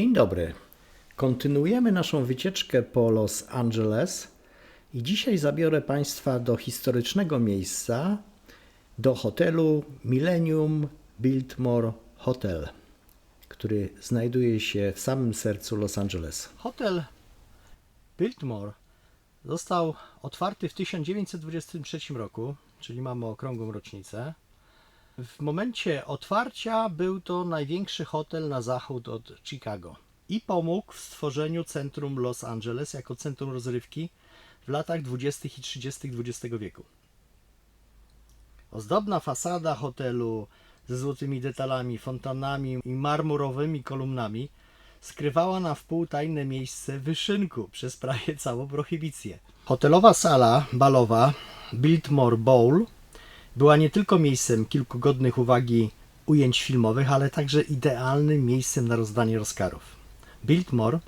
Dzień dobry. Kontynuujemy naszą wycieczkę po Los Angeles i dzisiaj zabiorę Państwa do historycznego miejsca, do hotelu Millennium Biltmore Hotel, który znajduje się w samym sercu Los Angeles. Hotel Biltmore został otwarty w 1923 roku, czyli mamy okrągłą rocznicę. W momencie otwarcia był to największy hotel na zachód od Chicago i pomógł w stworzeniu centrum Los Angeles jako centrum rozrywki w latach 20. i 30. XX wieku. Ozdobna fasada hotelu ze złotymi detalami, fontanami i marmurowymi kolumnami skrywała na wpół tajne miejsce wyszynku przez prawie całą prohibicję. Hotelowa sala balowa Biltmore Bowl była nie tylko miejscem kilku godnych uwagi ujęć filmowych, ale także idealnym miejscem na rozdanie Oscarów. Biltmore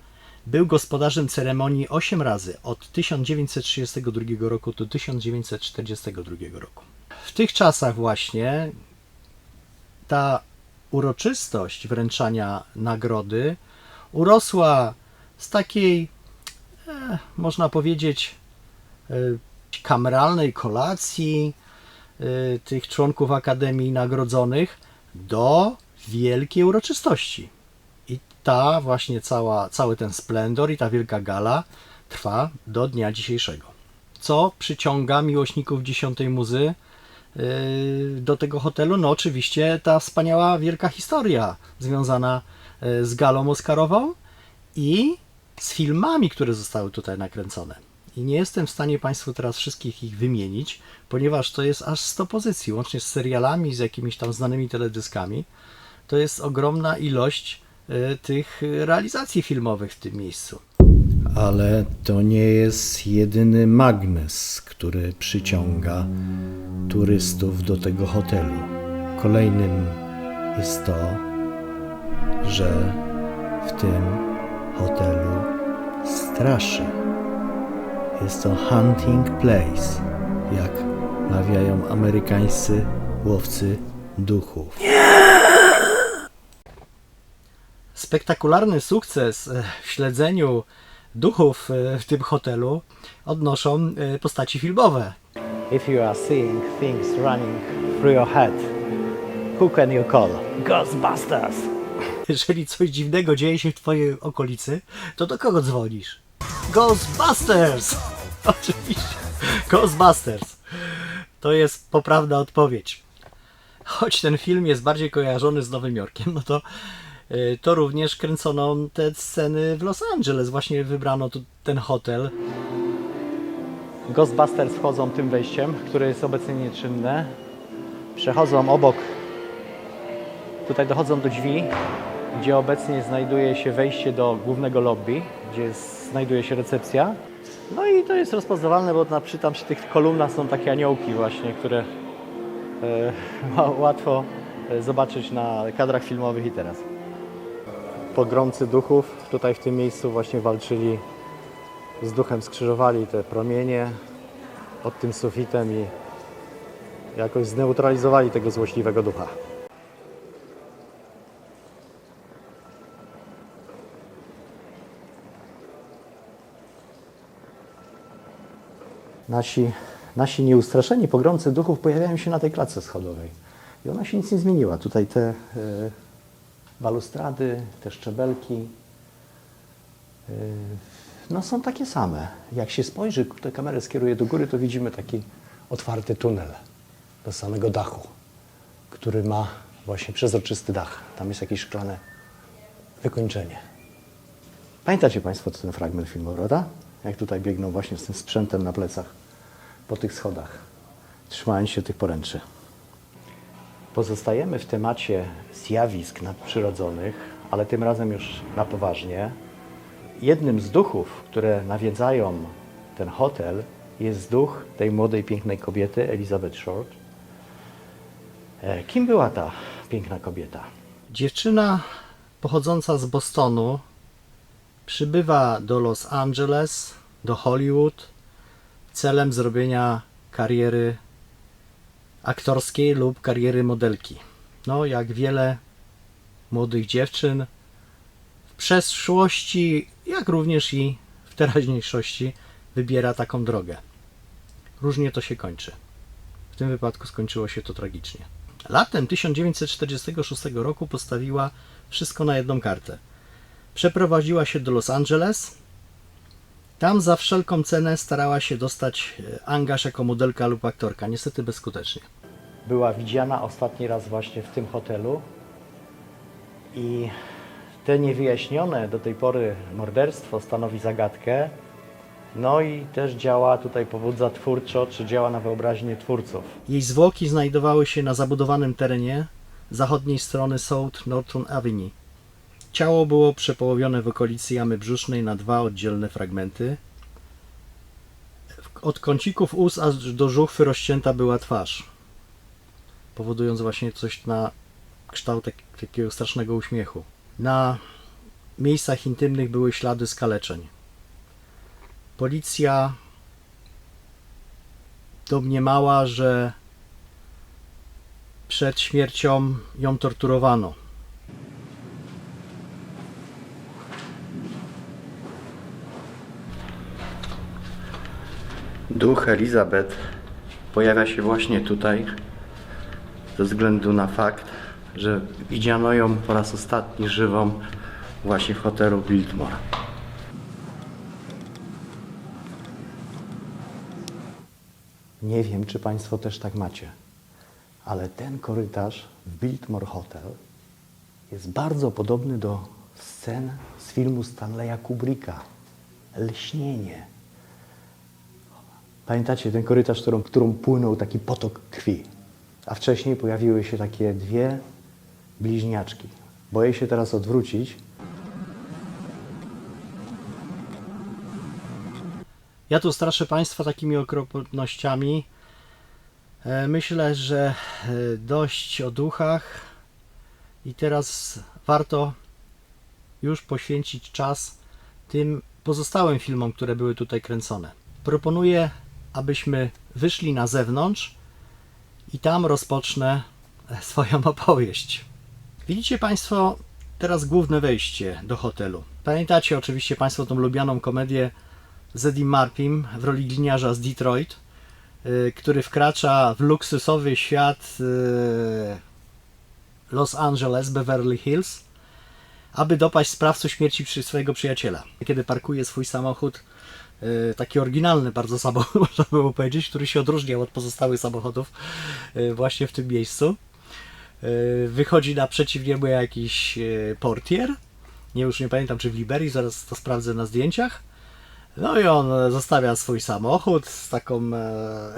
był gospodarzem ceremonii 8 razy od 1932 roku do 1942 roku. W tych czasach właśnie ta uroczystość wręczania nagrody urosła z takiej, e, można powiedzieć, e, kameralnej kolacji tych członków Akademii Nagrodzonych do wielkiej uroczystości. I ta właśnie cała, cały ten splendor i ta wielka gala trwa do dnia dzisiejszego. Co przyciąga miłośników dziesiątej muzy yy, do tego hotelu? No oczywiście ta wspaniała wielka historia związana yy, z galą Oscarową i z filmami, które zostały tutaj nakręcone. I nie jestem w stanie Państwu teraz wszystkich ich wymienić, ponieważ to jest aż 100 pozycji, łącznie z serialami, z jakimiś tam znanymi teledyskami. To jest ogromna ilość y, tych realizacji filmowych w tym miejscu. Ale to nie jest jedyny magnes, który przyciąga turystów do tego hotelu. Kolejnym jest to, że w tym hotelu straszy. Jest to hunting place, jak mawiają amerykańscy łowcy duchów. Spektakularny sukces e, w śledzeniu duchów e, w tym hotelu odnoszą e, postaci filmowe. If you are seeing things running through your head, who can you call? Ghostbusters! Jeżeli coś dziwnego dzieje się w twojej okolicy, to do kogo dzwonisz? Ghostbusters! Oczywiście. Ghostbusters. To jest poprawna odpowiedź. Choć ten film jest bardziej kojarzony z Nowym Jorkiem, no to, y, to również kręcono te sceny w Los Angeles. Właśnie wybrano tu ten hotel. Ghostbusters wchodzą tym wejściem, które jest obecnie nieczynne. Przechodzą obok, tutaj dochodzą do drzwi, gdzie obecnie znajduje się wejście do głównego lobby, gdzie znajduje się recepcja. No i to jest rozpoznawalne, bo na, przy, tam przy tych kolumnach są takie aniołki właśnie, które e, ła- łatwo e, zobaczyć na kadrach filmowych i teraz. Pogromcy duchów tutaj w tym miejscu właśnie walczyli z duchem, skrzyżowali te promienie pod tym sufitem i jakoś zneutralizowali tego złośliwego ducha. Nasi, nasi nieustraszeni pogromcy duchów pojawiają się na tej klatce schodowej. I ona się nic nie zmieniła. Tutaj te e, balustrady, te szczebelki e, no, są takie same. Jak się spojrzy, tę kamerę skieruje do góry, to widzimy taki otwarty tunel do samego dachu, który ma właśnie przezroczysty dach. Tam jest jakieś szklane wykończenie. Pamiętacie Państwo ten fragment filmu, prawda? Jak tutaj biegną właśnie z tym sprzętem na plecach po tych schodach, trzymając się tych poręczy. Pozostajemy w temacie zjawisk nadprzyrodzonych, ale tym razem już na poważnie. Jednym z duchów, które nawiedzają ten hotel, jest duch tej młodej, pięknej kobiety, Elizabeth Short. E, Kim była ta piękna kobieta? Dziewczyna pochodząca z Bostonu przybywa do Los Angeles, do Hollywood celem zrobienia kariery aktorskiej lub kariery modelki. No, jak wiele młodych dziewczyn w przeszłości, jak również i w teraźniejszości wybiera taką drogę. Różnie to się kończy. W tym wypadku skończyło się to tragicznie. Latem 1946 roku postawiła wszystko na jedną kartę. Przeprowadziła się do Los Angeles. Tam za wszelką cenę starała się dostać e, angaż jako modelka lub aktorka, niestety bezskutecznie. była widziana ostatni raz właśnie w tym hotelu i te niewyjaśnione do tej pory morderstwo stanowi zagadkę. No i też działa tutaj powódza twórczo, czy działa na wyobraźnię twórców. Jej zwłoki znajdowały się na zabudowanym terenie zachodniej strony South Norton Avenue. Ciało było przepołowione w okolicy jamy brzusznej na dwa oddzielne fragmenty. Od kącików ust aż do żuchwy rozcięta była twarz, powodując właśnie coś na kształt tak- takiego strasznego uśmiechu. Na miejscach intymnych były ślady skaleczeń. Policja domniemała, że przed śmiercią ją torturowano. Duch Elizabeth pojawia się właśnie tutaj ze względu na fakt, że widziano ją po raz ostatni żywą właśnie w hotelu Biltmore. Nie wiem, czy Państwo też tak macie, ale ten korytarz w Biltmore Hotel jest bardzo podobny do scen z filmu Stanleya Kubricka. Lśnienie. Pamiętacie ten korytarz, którą, którą płynął taki potok krwi? A wcześniej pojawiły się takie dwie bliźniaczki. Boję się teraz odwrócić, Ja tu straszę Państwa takimi okropnościami. E, Myślę, że e, dość o duchach i teraz warto już poświęcić czas tym pozostałym filmom, które były tutaj kręcone. Proponuję, abyśmy wyszli na zewnątrz i tam rozpocznę e, swoją opowieść. Widzicie Państwo teraz główne wejście do hotelu. Pamiętacie oczywiście Państwo tą lubianą komedię z Eddie Marpim w roli gliniarza z Detroit, y, który wkracza w luksusowy świat y, Los Angeles, Beverly Hills, aby dopaść sprawców śmierci przy swojego przyjaciela. Kiedy parkuje swój samochód, y, taki oryginalny bardzo samochód, można było powiedzieć, który się odróżniał od pozostałych samochodów y, właśnie w tym miejscu. Y, Wychodzi naprzeciw niemu jakiś portier, nie już nie pamiętam czy w Liberii, zaraz to sprawdzę na zdjęciach. No i on e, zostawia swój samochód z taką e,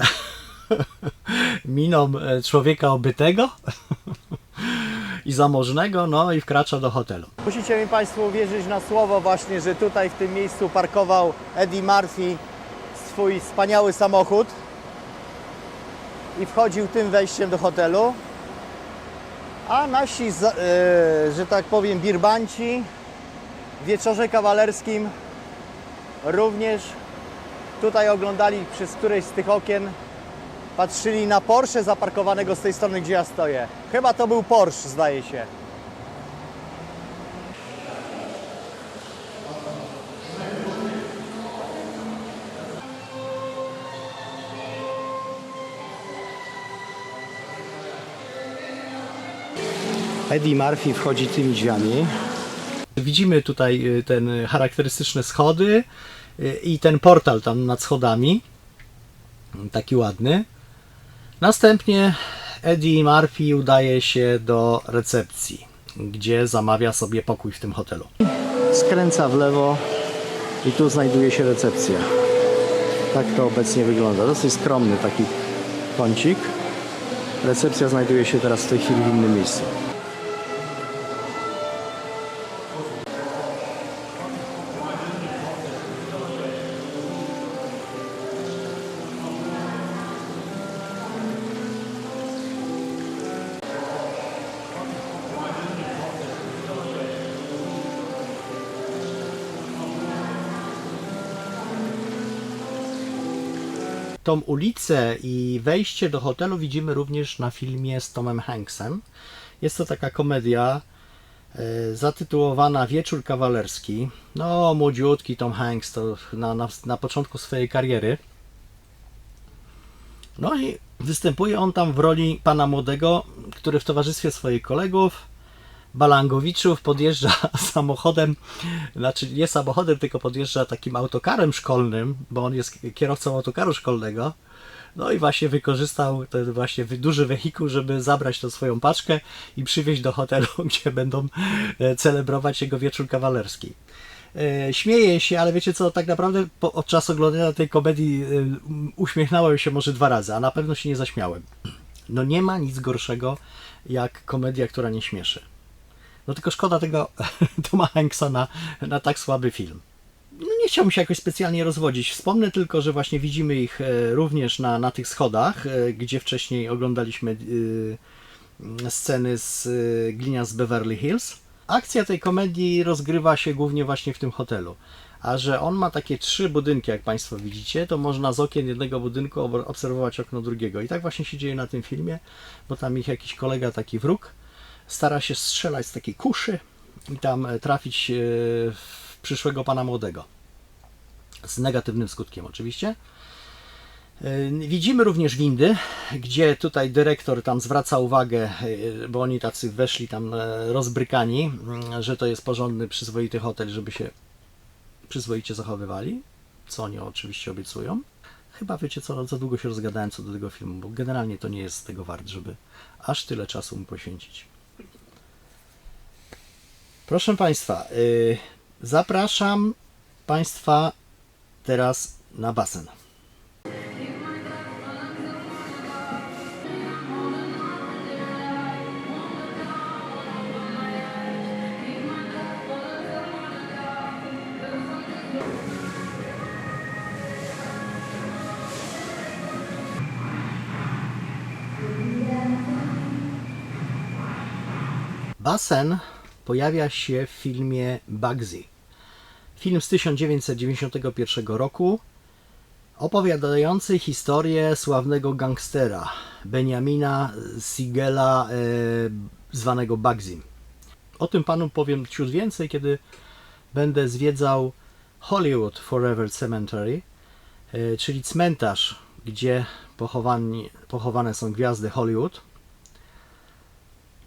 miną e, człowieka obytego i zamożnego, no i wkracza do hotelu. Musicie mi Państwo uwierzyć na słowo właśnie, że tutaj w tym miejscu parkował Eddie Murphy swój wspaniały samochód i wchodził tym wejściem do hotelu. A nasi, e, że tak powiem, birbanci w wieczorze kawalerskim również tutaj oglądali przez któreś z tych okien, patrzyli na Porsche zaparkowanego z tej strony, gdzie ja stoję. Chyba to był Porsche, zdaje się. Eddie Murphy wchodzi tymi drzwiami. Widzimy tutaj y, ten charakterystyczne schody y, i ten portal tam nad schodami. Taki ładny. Następnie Eddie Murphy udaje się do recepcji, gdzie zamawia sobie pokój w tym hotelu. Skręca w lewo i tu znajduje się recepcja. Tak to obecnie wygląda. Dosyć skromny taki kącik. Recepcja znajduje się teraz w tej chwili w innym miejscu. Tą ulicę i wejście do hotelu widzimy również na filmie z Tomem Hanksem. Jest to taka komedia e, zatytułowana Wieczór kawalerski. No, młodziutki Tom Hanks to na, na, na początku swojej kariery. No i występuje on tam w roli pana młodego, który w towarzystwie swoich kolegów, Balangowiczów, podjeżdża samochodem, znaczy nie samochodem, tylko podjeżdża takim autokarem szkolnym, bo on jest kierowcą autokaru szkolnego. No i właśnie wykorzystał ten właśnie duży wehikuł, żeby zabrać tą swoją paczkę i przywieźć do hotelu, gdzie będą e, celebrować jego wieczór kawalerski. E, Śmieję się, ale wiecie co, tak naprawdę po, od czasu oglądania tej komedii e, uśmiechnąłem się może dwa razy, a na pewno się nie zaśmiałem. No nie ma nic gorszego jak komedia, która nie śmieszy. No tylko szkoda tego Toma Hanksa na, na tak słaby film. No nie chciałbym się jakoś specjalnie rozwodzić. Wspomnę tylko, że właśnie widzimy ich e, również na, na tych schodach, e, gdzie wcześniej oglądaliśmy e, sceny z Glinia z Beverly Hills. Akcja tej komedii rozgrywa się głównie właśnie w tym hotelu. A że on ma takie trzy budynki, jak Państwo widzicie, to można z okien jednego budynku ob- obserwować okno drugiego. I tak właśnie się dzieje na tym filmie, bo tam ich jakiś kolega, taki wróg, stara się strzelać z takiej kuszy i tam e, trafić e, w przyszłego pana młodego. Z negatywnym skutkiem oczywiście. E, Widzimy również windy, gdzie tutaj dyrektor tam zwraca uwagę, bo oni tacy weszli tam rozbrykani, mm, że to jest porządny, przyzwoity hotel, żeby się przyzwoicie zachowywali, co oni oczywiście obiecują. Chyba wiecie co, za długo się rozgadałem co do tego filmu, bo generalnie to nie jest tego wart, żeby aż tyle czasu mu poświęcić. Proszę Państwa, yy, zapraszam Państwa teraz na basen. Basen pojawia się w filmie Bugsy. Film z 1991 roku, opowiadający historię sławnego gangstera Benjamina Sigela, e, zwanego Bugsy. O tym panu powiem ciut więcej, kiedy będę zwiedzał Hollywood Forever Cemetery, e, czyli cmentarz, gdzie pochowani, pochowane są gwiazdy Hollywood.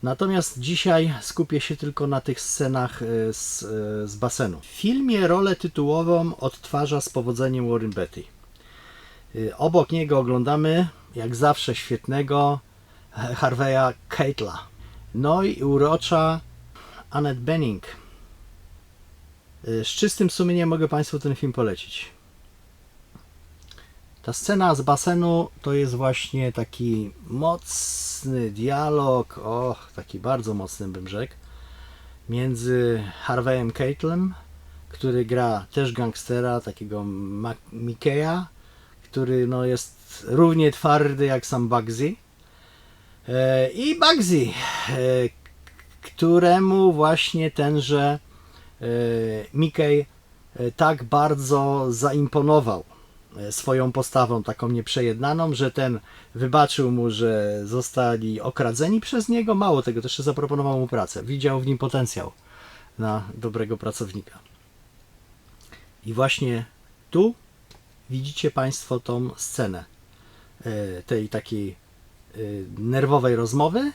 Natomiast dzisiaj skupię się tylko na tych scenach e, z, e, z basenu. W filmie rolę tytułową odtwarza z powodzeniem Warren Beatty. E, Obok niego oglądamy, jak zawsze, świetnego Harveya Keitla. No i urocza Annette Bening. E, Z czystym sumieniem mogę Państwu ten film polecić. Ta scena z basenu to jest właśnie taki mocny dialog, och, taki bardzo mocny bym rzekł, między Harveyem Keitlem, który gra też gangstera, takiego Mikeya, który no, jest równie twardy jak sam Bugsy. E, I Bugsy, e, któremu właśnie tenże e, e, tak bardzo zaimponował swoją postawą taką nieprzejednaną, że ten wybaczył mu, że zostali okradzeni przez niego. Mało tego, też zaproponował mu pracę. Widział w nim potencjał na dobrego pracownika. I właśnie tu widzicie Państwo tą scenę e, tej takiej e, nerwowej rozmowy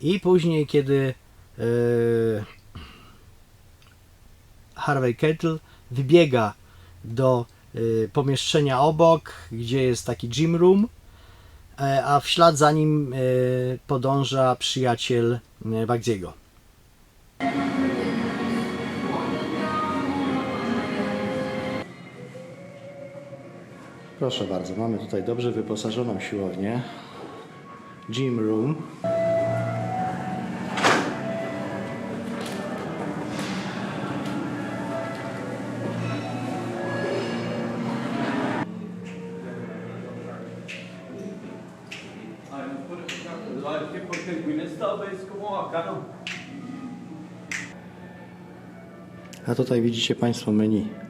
i później, kiedy e, Harvey Keitel wybiega do pomieszczenia obok, gdzie jest taki gym room, e, a w ślad za nim y, podąża przyjaciel y, Bagdziego. Proszę bardzo, mamy tutaj dobrze wyposażoną siłownię. Gym room. A tutaj widzicie Państwo menu.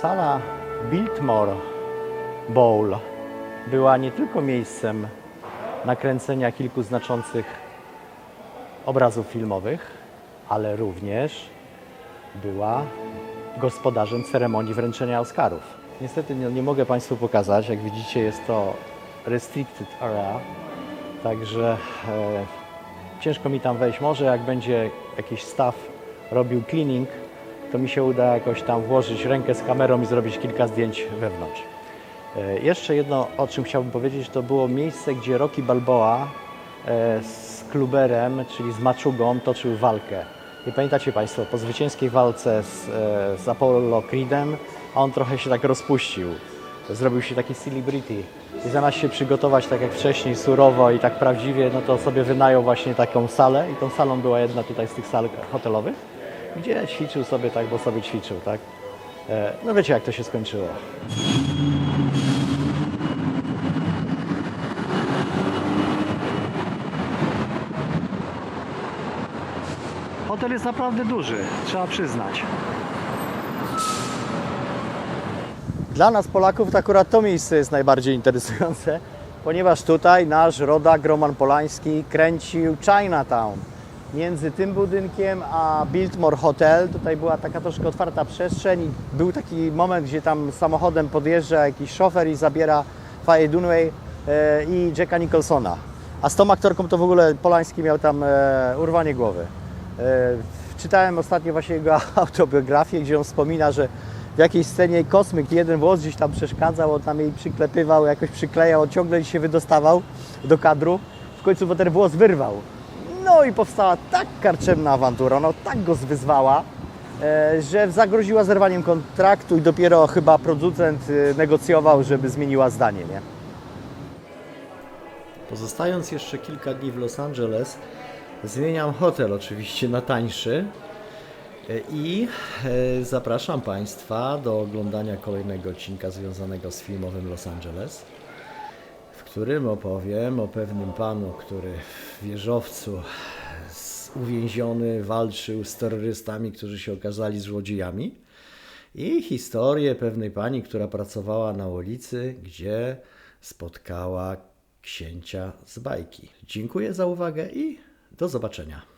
Sala Biltmore Bowl była nie tylko miejscem nakręcenia kilku znaczących obrazów filmowych, ale również była gospodarzem ceremonii wręczenia Oscarów. Niestety nie, nie mogę Państwu pokazać, jak widzicie jest to restricted area, także e, ciężko mi tam wejść. Może jak będzie jakiś staff robił cleaning, to mi się uda jakoś tam włożyć rękę z kamerą i zrobić kilka zdjęć wewnątrz. E, Jeszcze jedno, o czym chciałbym powiedzieć, to było miejsce, gdzie Rocky Balboa e, z Kluberem, czyli z Maczugą, toczył walkę. I pamiętacie Państwo, po zwycięskiej walce z, e, z Apollo Creedem, on trochę się tak rozpuścił. Zrobił się taki celebrity. I zamiast się przygotować tak jak wcześniej, surowo i tak prawdziwie, no to sobie wynajął właśnie taką salę. I tą salą była jedna tutaj z tych sal hotelowych, gdzie ćwiczył sobie tak, bo sobie ćwiczył, tak? E, No wiecie jak to się skończyło. Hotel jest naprawdę duży, trzeba przyznać. Dla nas Polaków to akurat to miejsce jest najbardziej interesujące, ponieważ tutaj nasz rodak Roman Polański kręcił Chinatown. Między tym budynkiem a Biltmore Hotel tutaj była taka troszkę otwarta przestrzeń i był taki moment, gdzie tam samochodem podjeżdża jakiś szofer i zabiera Faye Dunaway e, i Jacka Nicholsona. A z tą aktorką to w ogóle Polański miał tam e, urwanie głowy. E, Czytałem ostatnio właśnie jego autobiografię, gdzie on wspomina, że w jakiejś scenie kosmyk jeden włos gdzieś tam przeszkadzał, on tam jej przyklepywał, jakoś przyklejał, ciągle się wydostawał do kadru. W końcu bo ten włos wyrwał. No i powstała tak karczemna awantura, no tak go zwyzwała, e, że zagroziła zerwaniem kontraktu i dopiero chyba producent e, negocjował, żeby zmieniła zdanie, nie? Pozostając jeszcze kilka dni w Los Angeles, zmieniam hotel oczywiście na tańszy e, i zapraszam Państwa do oglądania kolejnego odcinka związanego z filmowym Los Angeles, którym opowiem o pewnym panu, który w wieżowcu uwięziony walczył z terrorystami, którzy się okazali złodziejami. I historię pewnej pani, która pracowała na ulicy, gdzie spotkała księcia z bajki. Dziękuję za uwagę i do zobaczenia.